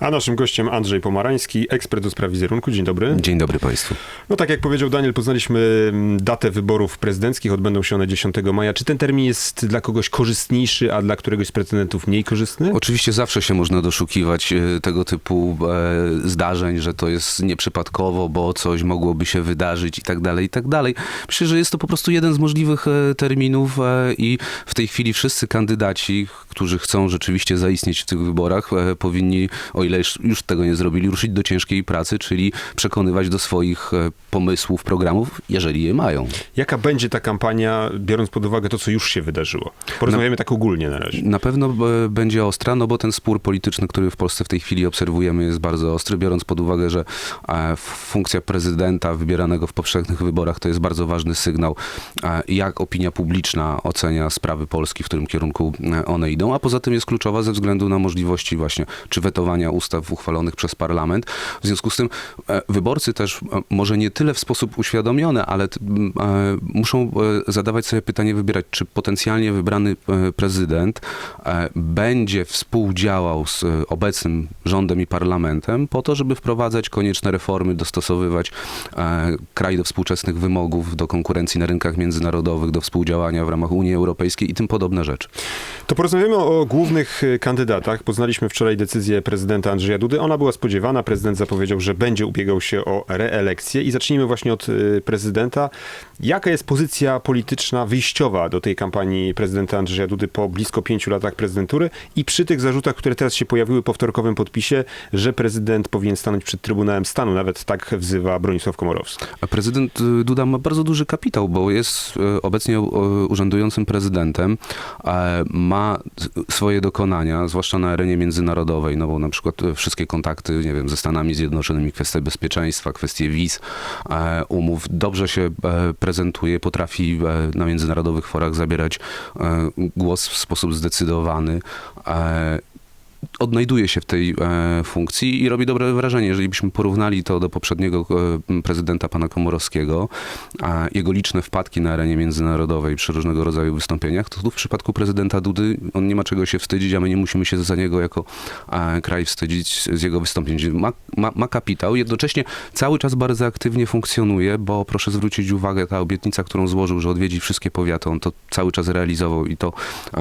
A naszym gościem Andrzej Pomarański, ekspert do spraw wizerunku. Dzień dobry. Dzień dobry Państwu. No tak jak powiedział Daniel, poznaliśmy mm, datę wyborów prezydenckich, odbędą się one 10 maja. Czy ten termin jest dla kogoś korzystniejszy, a dla któregoś z pretendentów mniej korzystny? Oczywiście zawsze się można doszukiwać e, tego typu e, zdarzeń, że to jest nieprzypadkowo, bo coś mogłoby się wydarzyć i tak dalej, i tak dalej. Myślę, że jest to po prostu jeden z możliwych e, terminów i w tej chwili wszyscy kandydaci, którzy chcą rzeczywiście zaistnieć w tych wyborach, powinni, o ile już- już tego nie zrobili, ruszyć do ciężkiej pracy, czyli przekonywać do swoich e, pomysłów, programów, jeżeli je mają. Jaka będzie ta kampania, biorąc pod uwagę to, co już się wydarzyło? Porozmawiamy tak ogólnie na razie. Na pewno e, będzie ostra, no bo ten spór polityczny, który w Polsce w tej chwili obserwujemy, jest bardzo ostry, biorąc pod uwagę, że e, funkcja prezydenta wybieranego w powszechnych wyborach to jest bardzo ważny sygnał, jak opinia publiczna ocenia sprawy Polski, w którym kierunku one idą, a poza tym jest kluczowa ze względu na możliwości właśnie czy wetowania ustaw uchwalonych przez parlament. W związku z tym e, wyborcy też, e, może nie tyle w sposób uświadomiony, ale e, muszą zadawać sobie pytanie, wybierać, czy potencjalnie wybrany prezydent będzie współdziałał z obecnym rządem i parlamentem po to, żeby wprowadzać konieczne reformy, dostosowywać kraj do współczesnych wymogów, do konkurencji na rynkach międzynarodowych, do współdziałania w ramach Unii Europejskiej i tym podobne rzeczy. To porozmawiamy o głównych kandydatach. Poznaliśmy wczoraj decyzję prezydenta Andrzeja Dudy. Ona była spodziewana. Prezydent zapowiedział, że będzie ubiegał się o reelekcję. I zacznijmy właśnie od y, prezydenta. Jaka jest pozycja polityczna wyjściowa do tej kampanii prezydenta Andrzeja Dudy po blisko pięciu latach prezydentury i przy tych zarzutach, które teraz się pojawiły po wtorkowym podpisie, że prezydent powinien stanąć przed Trybunałem Stanu. Nawet tak wzywa Bronisław Komorowski. A Prezydent y, Duda ma bardzo duży kapitał, bo jest y, obecnie urzędującym prezydentem, ma swoje dokonania, zwłaszcza na arenie międzynarodowej, no bo na przykład wszystkie kontakty, nie wiem, ze Stanami Zjednoczonymi, kwestie bezpieczeństwa, kwestie wiz, e, umów, dobrze się e, prezentuje, potrafi e, na międzynarodowych forach zabierać e, głos w sposób zdecydowany. Odnajduje się w tej e, funkcji i robi dobre wrażenie. Jeżeli byśmy porównali to do poprzedniego e, prezydenta pana Komorowskiego, a jego liczne wpadki na arenie międzynarodowej przy różnego rodzaju wystąpieniach, to tu w przypadku prezydenta Dudy on nie ma czego się wstydzić, a my nie musimy się za niego jako e, kraj wstydzić z jego wystąpień. Ma, ma, ma kapitał, jednocześnie cały czas bardzo aktywnie funkcjonuje, bo proszę zwrócić uwagę, ta obietnica, którą złożył, że odwiedzi wszystkie powiaty, on to cały czas realizował i to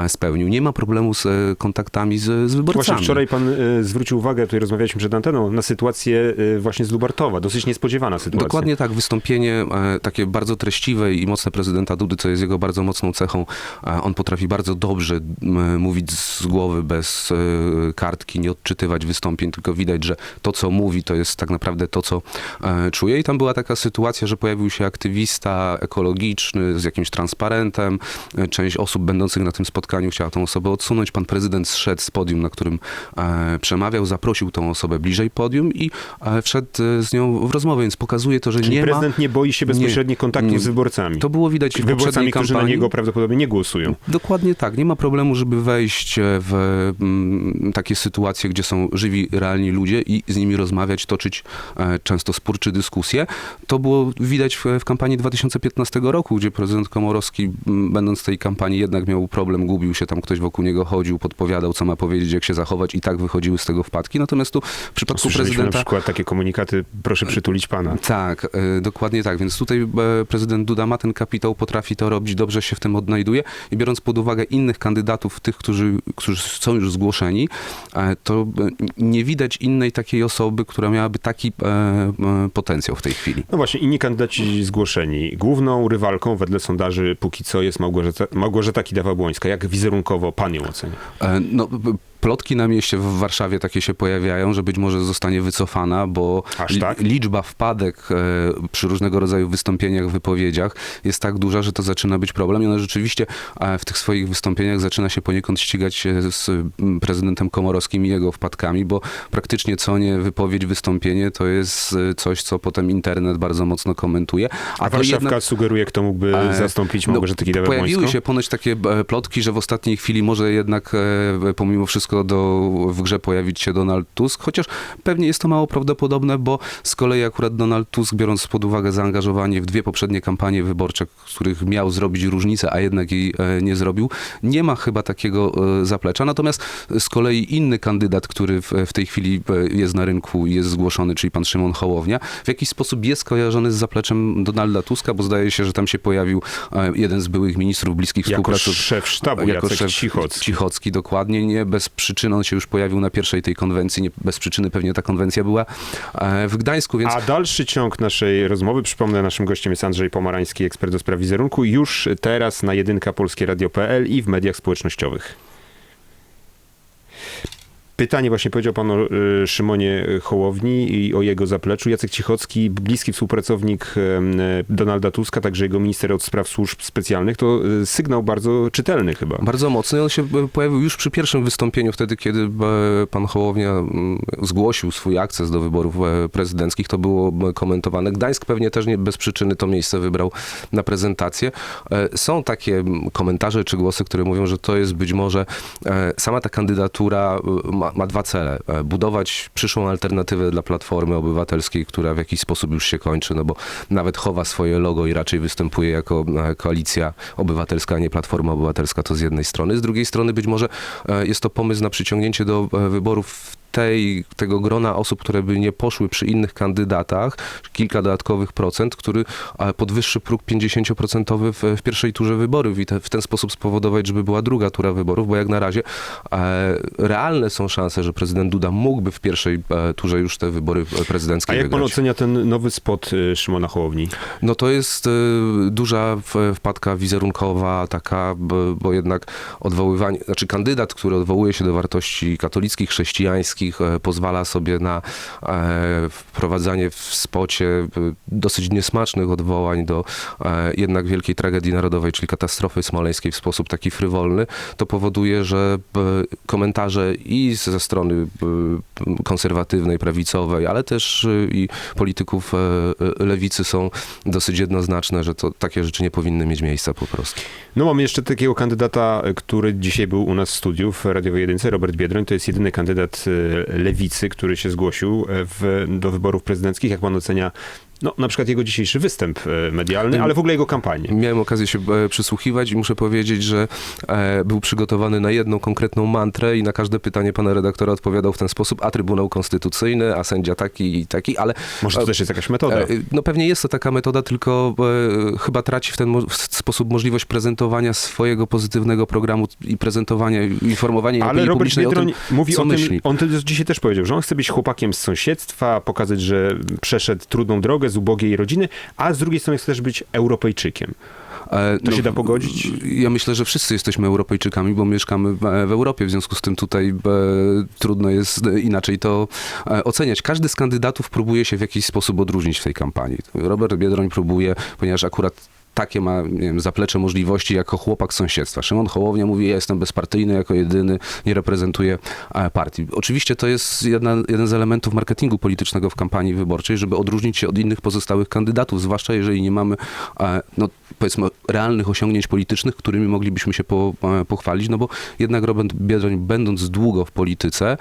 spełnił. Nie ma problemu z kontaktami z, z wyborcami. Wczoraj pan y, zwrócił uwagę, tutaj rozmawialiśmy przed anteną, na sytuację y, właśnie z Lubartowa. Dosyć niespodziewana sytuacja. Dokładnie tak. Wystąpienie e, takie bardzo treściwe i mocne prezydenta Dudy, co jest jego bardzo mocną cechą. E, on potrafi bardzo dobrze m, mówić z głowy, bez e, kartki, nie odczytywać wystąpień, tylko widać, że to, co mówi, to jest tak naprawdę to, co czuje. I tam była taka sytuacja, że pojawił się aktywista ekologiczny z jakimś transparentem. Część osób będących na tym spotkaniu chciała tą osobę odsunąć. Pan prezydent zszedł z podium, na którym przemawiał, zaprosił tą osobę bliżej podium i e, wszedł e, z nią w rozmowę, więc pokazuje to, że Czyli nie ma... prezydent nie boi się bezpośrednich kontaktów nie. z wyborcami. To było widać w Wyborcami, którzy na kampanii. niego prawdopodobnie nie głosują. Dokładnie tak. Nie ma problemu, żeby wejść w takie sytuacje, gdzie są żywi, realni ludzie i z nimi rozmawiać, toczyć e, często spór czy dyskusję. To było widać w, w kampanii 2015 roku, gdzie prezydent Komorowski, będąc w tej kampanii, jednak miał problem, gubił się, tam ktoś wokół niego chodził, podpowiadał, co ma powiedzieć, jak się zachować i tak wychodziły z tego wpadki. Natomiast tu w przypadku Słyszeliśmy na prezydenta... przykład takie komunikaty, proszę przytulić pana. Tak, e, dokładnie tak. Więc tutaj e, prezydent Duda ma ten kapitał, potrafi to robić, dobrze się w tym odnajduje i biorąc pod uwagę innych kandydatów, tych, którzy, którzy są już zgłoszeni, e, to nie widać innej takiej osoby, która miałaby taki potencjał w tej chwili. No właśnie, inni kandydaci zgłoszeni. Główną rywalką wedle sondaży póki co jest Małgorzata, Małgorzata Kidawa-Błońska. Jak wizerunkowo pan ją ocenia? No, plotki na mieście w Warszawie takie się pojawiają, że być może zostanie wycofana, bo tak? liczba wpadek e, przy różnego rodzaju wystąpieniach, wypowiedziach jest tak duża, że to zaczyna być problem i ona rzeczywiście e, w tych swoich wystąpieniach zaczyna się poniekąd ścigać się z prezydentem Komorowskim i jego wpadkami, bo praktycznie co nie wypowiedź, wystąpienie to jest e, coś, co potem internet bardzo mocno komentuje. A, to Warszawka jednak- sugeruje, kto mógłby E, zastąpić no, Małgorzatę Kidawę-Błońską? Pojawiły się ponoć takie e, plotki, że w ostatniej chwili może jednak e, pomimo wszystko blisko do, w grze pojawić się Donald Tusk, chociaż pewnie jest to mało prawdopodobne, bo z kolei akurat Donald Tusk, biorąc pod uwagę zaangażowanie w dwie poprzednie kampanie wyborcze, w których miał zrobić różnicę, a jednak jej e, nie zrobił, nie ma chyba takiego e, zaplecza. Natomiast z kolei inny kandydat, który w, w tej chwili e, jest na rynku i jest zgłoszony, czyli pan Szymon Hołownia, w jakiś sposób jest kojarzony z zapleczem Donalda Tuska, bo zdaje się, że tam się pojawił jeden z byłych ministrów bliskich Jako współpracowników. szef sztabu, Jacek Cichocki. Cichocki, dokładnie. Nie bez przyczyny on się już pojawił na pierwszej tej konwencji. Nie bez przyczyny pewnie ta konwencja była e, w Gdańsku, więc A dalszy ciąg naszej rozmowy, przypomnę, naszym gościem jest Andrzej Pomarański, ekspert do spraw wizerunku, już teraz na jedynka Polskie Radio.pl i w mediach społecznościowych. Pytanie właśnie powiedział pan o y, Szymonie Hołowni i o jego zapleczu. Jacek Cichocki, bliski współpracownik Donalda Tuska, także jego minister od spraw służb specjalnych, to y, sygnał bardzo czytelny chyba. Bardzo mocny. On się e, pojawił już przy pierwszym wystąpieniu, wtedy, kiedy e, pan Hołownia zgłosił swój akces do wyborów e, prezydenckich. To było komentowane. Gdańsk pewnie też nie bez przyczyny to miejsce wybrał na prezentację. Są takie komentarze czy głosy, które mówią, że to jest być może sama ta kandydatura e, ma, dwa cele. E, Budować przyszłą alternatywę dla Platformy Obywatelskiej, która w jakiś sposób już się kończy, no bo nawet chowa swoje logo i raczej występuje jako e, koalicja obywatelska, a nie Platforma Obywatelska, to z jednej strony. Z drugiej strony być może e, jest to pomysł na przyciągnięcie do wyborów tej, tego grona osób, które by nie poszły przy innych kandydatach, kilka dodatkowych procent, który e, podwyższy próg 50% w, w pierwszej turze wyborów i te, w ten sposób spowodować, żeby była druga tura wyborów, bo jak na razie e, realne są szanse, że prezydent Duda mógłby w pierwszej e, turze już te wybory prezydenckie A jak pan wygrać. ocenia ten nowy spot y, Szymona Hołowni? No to jest y, duża w- wpadka wizerunkowa, taka, bo, bo jednak odwoływanie, znaczy kandydat, który odwołuje się do wartości katolickich, chrześcijańskich, e, pozwala sobie na e, wprowadzanie w spocie e, dosyć niesmacznych odwołań do jednak wielkiej tragedii narodowej, czyli katastrofy smoleńskiej w sposób taki frywolny, to powoduje, że komentarze i ze strony konserwatywnej, prawicowej, ale też i polityków lewicy są dosyć jednoznaczne, że to takie rzeczy nie powinny mieć miejsca po prostu. No mamy jeszcze takiego kandydata, który dzisiaj był u nas w studiu w Radiowej Jedynce, Robert Biedroń. To jest jedyny kandydat lewicy, który się zgłosił e, w, do wyborów prezydenckich. Jak pan ocenia, no na przykład jego dzisiejszy występ e, medialny, ale w ogóle jego kampanię? Miałem okazję się e, przysłuchiwać i muszę powiedzieć, że e, był przygotowany na jedną konkretną mantrę i na każde pytanie pana redaktora odpowiadał w ten sposób, a Trybunał Konstytucyjny, a sędzia taki i taki, ale Może to też jest jakaś metoda. No pewnie jest to taka metoda, tylko chyba traci w ten mo- w sposób możliwość prezentowania swojego pozytywnego programu i prezentowania, informowania Ale Robert Biedroń o tym, mówi o tym, myśli. on dzisiaj też powiedział, że on chce być chłopakiem z sąsiedztwa, pokazać, że przeszedł trudną drogę z ubogiej rodziny, a z drugiej strony chce też być Europejczykiem. E, To się da pogodzić? Ja myślę, że wszyscy jesteśmy Europejczykami, bo mieszkamy w, w Europie, w związku z tym tutaj e, trudno jest e, inaczej to e, oceniać. Każdy z kandydatów próbuje się w jakiś sposób odróżnić w tej kampanii. Robert Biedroń próbuje, ponieważ akurat takie ma nie wiem, zaplecze możliwości jako chłopak sąsiedztwa. Szymon Hołownia mówi, ja jestem bezpartyjny jako jedyny, nie reprezentuję e, partii. Oczywiście to jest jedna, jeden z elementów marketingu politycznego w kampanii wyborczej, żeby odróżnić się od innych pozostałych kandydatów, zwłaszcza jeżeli nie mamy, e, no, powiedzmy, realnych osiągnięć politycznych, którymi moglibyśmy się po, e, pochwalić, no bo jednak Robert Biedroń, będąc długo w polityce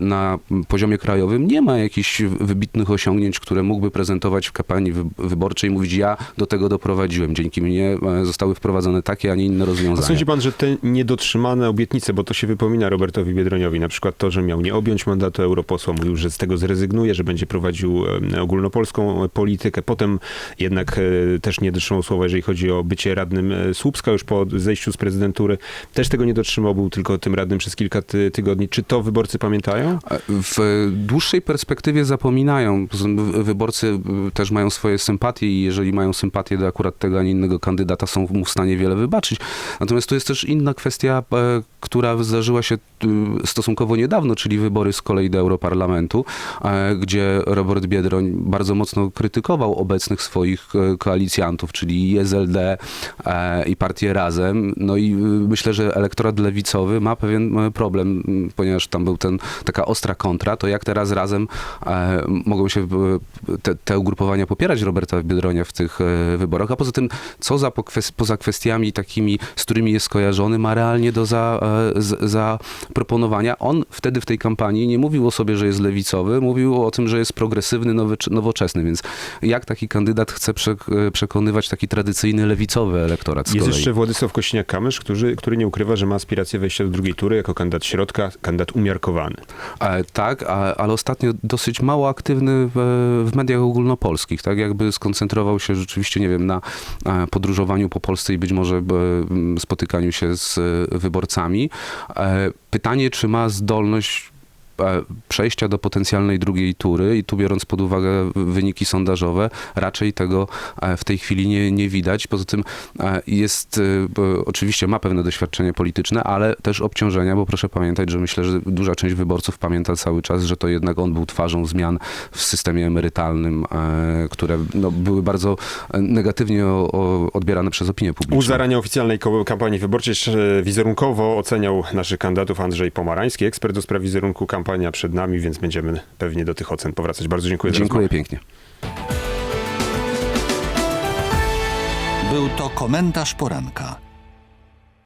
na poziomie krajowym, nie ma jakichś wybitnych osiągnięć, które mógłby prezentować w kampanii wy, wyborczej i mówić, ja do tego doprowadziłem. Dzięki mnie e, zostały wprowadzone takie, a nie inne A rozwiązania. sądzi pan, że te niedotrzymane obietnice, bo to się wypomina Robertowi Biedroniowi, na przykład to, że miał nie objąć mandatu europosła, mówił, że z tego zrezygnuje, że będzie prowadził e, ogólnopolską politykę, potem jednak e, też nie dotrzymał słowa, jeżeli chodzi o bycie radnym e, Słupska już po zejściu z prezydentury, też tego nie dotrzymał, był tylko tym radnym przez kilka ty tygodni. Czy to wyborcy pamiętają? W dłuższej perspektywie zapominają. Wyborcy też mają swoje sympatie i jeżeli mają sympatię do akurat tego, a nie innego kandydata, są mu w stanie wiele wybaczyć. Natomiast tu jest też inna kwestia, e, która zdarzyła się y, stosunkowo niedawno, czyli wybory z kolei do Europarlamentu, e, gdzie Robert Biedroń bardzo mocno krytykował obecnych swoich e, koalicjantów, czyli i SLD e, i partię Razem. No i myślę, że elektorat lewicowy ma pewien e, problem, ponieważ tam był ten, taka ostra kontra, to jak teraz Razem e, mogą się e, te, te ugrupowania popierać Roberta Biedronia w tych e, wyborach, a poza tym, co za, poza kwestiami takimi, z którymi jest skojarzony, ma realnie do za, e, z, za. On wtedy w tej kampanii nie mówił o sobie, że jest lewicowy, mówił o tym, że jest progresywny, nowy, nowoczesny, więc jak taki kandydat chce przek- przekonywać taki tradycyjny lewicowy elektorat z Jest kolei? jeszcze Władysław Kośniak-Kamysz, który, który nie ukrywa, że ma aspiracje wejścia do drugiej tury jako kandydat środka, kandydat umiarkowany. E, tak, a, ale ostatnio dosyć mało aktywny w, w mediach ogólnopolskich, tak jakby skoncentrował się rzeczywiście, nie wiem, na e, podróżowaniu po Polsce i być może e, spotykaniu się z e, wyborcami. E, pytanie, czy ma zdolność e, przejścia do potencjalnej drugiej tury i tu biorąc pod uwagę wyniki sondażowe, raczej tego e, w tej chwili nie, nie widać. Poza tym e, jest, e, oczywiście ma pewne doświadczenie polityczne, ale też obciążenia, bo proszę pamiętać, że myślę, że duża część wyborców pamięta cały czas, że to jednak on był twarzą zmian w systemie emerytalnym, które no, były bardzo negatywnie odbierane przez opinię U publiczną. zarania oficjalnej kampanii wyborczej wizerunkowo oceniał naszych kandydatów Andrzej Pomarański, ekspert do spraw wizerunku. Kampania przed nami, więc będziemy pewnie do tych ocen powracać. Bardzo dziękuję. Dziękuję pięknie. Był to komentarz poranka.